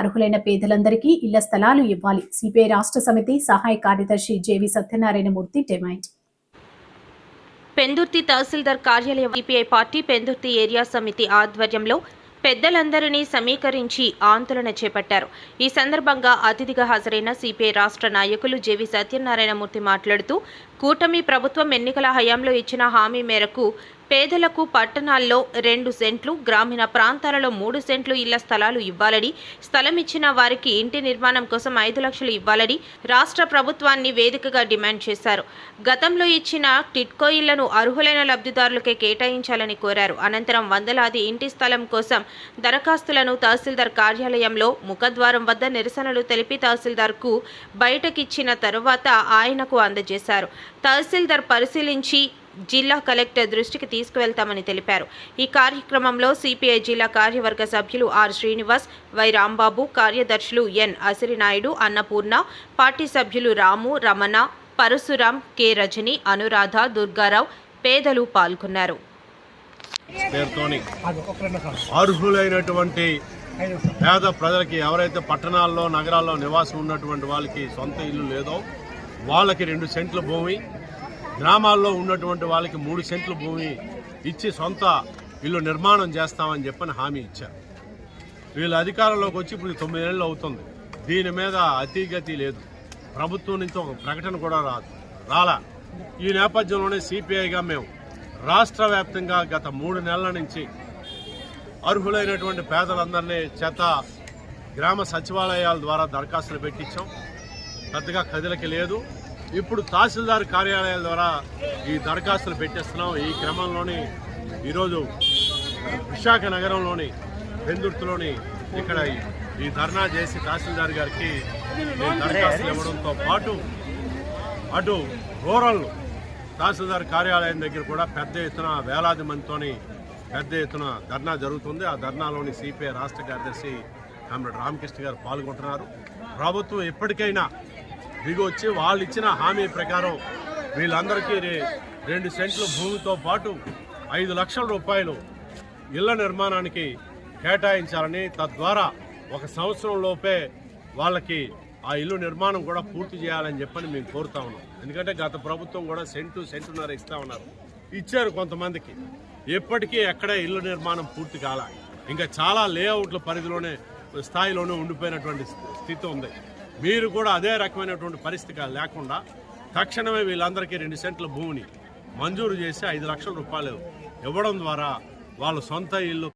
అర్హులైన పేదలందరికీ ఇళ్ళ స్థలాలు ఇవ్వాలి. సిపిఐ రాష్ట్ర సమితి సహాయ కార్యదర్శి J V Satyanarayanamurthy demand. Pendurthi tahsildar కార్యాలయం సిపిఐ పార్టీ పెందుర్తి ఏరియా సమితి ఆధ్వర్యంలో పెద్దలందరినీ సమీకరించి ఆందోళన చేపట్టారు. ఈ సందర్భంగా అతిథిగా హాజరైన సిపిఐ రాష్ట్ర నాయకులు జేవి సత్యనారాయణమూర్తి మాట్లాడుతూ కూటమి ప్రభుత్వం ఎన్నికల హయాంలో ఇచ్చిన హామీ మేరకు పేదలకు పట్టణాల్లో రెండు సెంట్లు గ్రామీణ ప్రాంతాలలో మూడు సెంట్లు ఇళ్ళ స్థలాలు ఇవ్వాలని స్థలం ఇచ్చిన వారికి ఇంటి నిర్మాణం కోసం ఐదు లక్షలు ఇవ్వాలని రాష్ట్ర ప్రభుత్వాన్ని వేదికగా డిమాండ్ చేశారు. గతంలో ఇచ్చిన టిట్కో ఇళ్ళను అర్హులైన లబ్ధిదారులకే కేటాయించాలని కోరారు. అనంతరం వందలాది ఇంటి స్థలం కోసం దరఖాస్తులను తహసీల్దార్ కార్యాలయంలో ముఖద్వారం వద్ద నిరసనలు తెలిపి తహసీల్దార్కు బయటకిచ్చిన తరువాత ఆయనకు అందజేశారు. తహసీల్దార్ పరిశీలించి జిల్లా కలెక్టర్ దృష్టికి తీసుకువెళ్తామని తెలిపారు. ఈ కార్యక్రమంలో సిపిఐ జిల్లా కార్యవర్గ సభ్యులు ఆర్ శ్రీనివాస్ వై రాంబాబు కార్యదర్శులు ఎన్ అసిరినాయుడు అన్నపూర్ణ పార్టీ సభ్యులు రాము రమణ పరశురాం కె రజని అనురాధ దుర్గారావు పేదలు పాల్గొన్నారు. అర్హులైనటువంటి పేద ప్రజలకి ఎవరైతే పట్టణాల్లో నగరాల్లో నివాసం ఉన్నటువంటి వాళ్ళకి సొంత ఇల్లు లేదో వాళ్ళకి రెండు సెంట్ల భూమి గ్రామాల్లో ఉన్నటువంటి వాళ్ళకి మూడు సెంట్ల భూమి ఇచ్చి సొంత ఇల్లు నిర్మాణం చేస్తామని చెప్పని హామీ ఇచ్చారు. వీళ్ళు అధికారంలోకి వచ్చి ఇప్పుడు తొమ్మిది అవుతుంది. దీని మీద అతిగతి లేదు. ప్రభుత్వం నుంచి ఒక ప్రకటన కూడా రాదు. రాలా. ఈ నేపథ్యంలోనే సిపిఐగా మేము రాష్ట్ర వ్యాప్తంగా గత మూడు నెలల నుంచి అర్హులైనటువంటి పేదలందరినీ చేత గ్రామ సచివాలయాల ద్వారా దరఖాస్తులు పెట్టించాం. పెద్దగా కదిలకి లేదు. ఇప్పుడు తహసీల్దార్ కార్యాలయాల ద్వారా ఈ దరఖాస్తులు పెట్టేస్తున్నాం. ఈ క్రమంలోని ఈరోజు విశాఖ నగరంలోని బెందుర్తులోని ఇక్కడ ఈ- ధర్నా చేసి తహసీల్దార్ గారికి దరఖాస్తులు ఇవ్వడంతో పాటు అటు రూరల్ తహసీల్దార్ కార్యాలయం దగ్గర కూడా పెద్ద ఎత్తున వేలాది మందితోని పెద్ద ఎత్తున ధర్నా జరుగుతుంది. ఆ ధర్నాలోని సిపిఐ రాష్ట్ర కార్యదర్శి కామ్రేడ్ రామకృష్ణ గారు పాల్గొంటున్నారు. ప్రభుత్వం ఎప్పటికైనా దిగొచ్చి వాళ్ళు ఇచ్చిన హామీ ప్రకారం వీళ్ళందరికీ రెండు సెంట్ల భూమితో పాటు ఐదు లక్షల రూపాయలు ఇళ్ళ నిర్మాణానికి కేటాయించాలని తద్వారా ఒక సంవత్సరం లోపే వాళ్ళకి ఆ ఇల్లు నిర్మాణం కూడా పూర్తి చేయాలని చెప్పని మేము కోరుతా ఉన్నాం. ఎందుకంటే గత ప్రభుత్వం కూడా సెంటు సెంటున్నర ఇస్తా ఉన్నారు. ఇచ్చారు కొంతమందికి. ఎప్పటికీ ఎక్కడ ఇల్లు నిర్మాణం పూర్తి కాల. ఇంకా చాలా లేఅవుట్ల పరిధిలోనే స్థాయిలోనే ఉండిపోయినటువంటి స్థితి ఉంది. మీరు కూడా అదే రకమైనటువంటి పరిస్థితి లేకుండా తక్షణమే వీళ్ళందరికీ రెండు సెంట్ల భూమిని మంజూరు చేసి ఐదు లక్షల రూపాయలు ఇవ్వడం ద్వారా వాళ్ళ సొంత ఇల్లు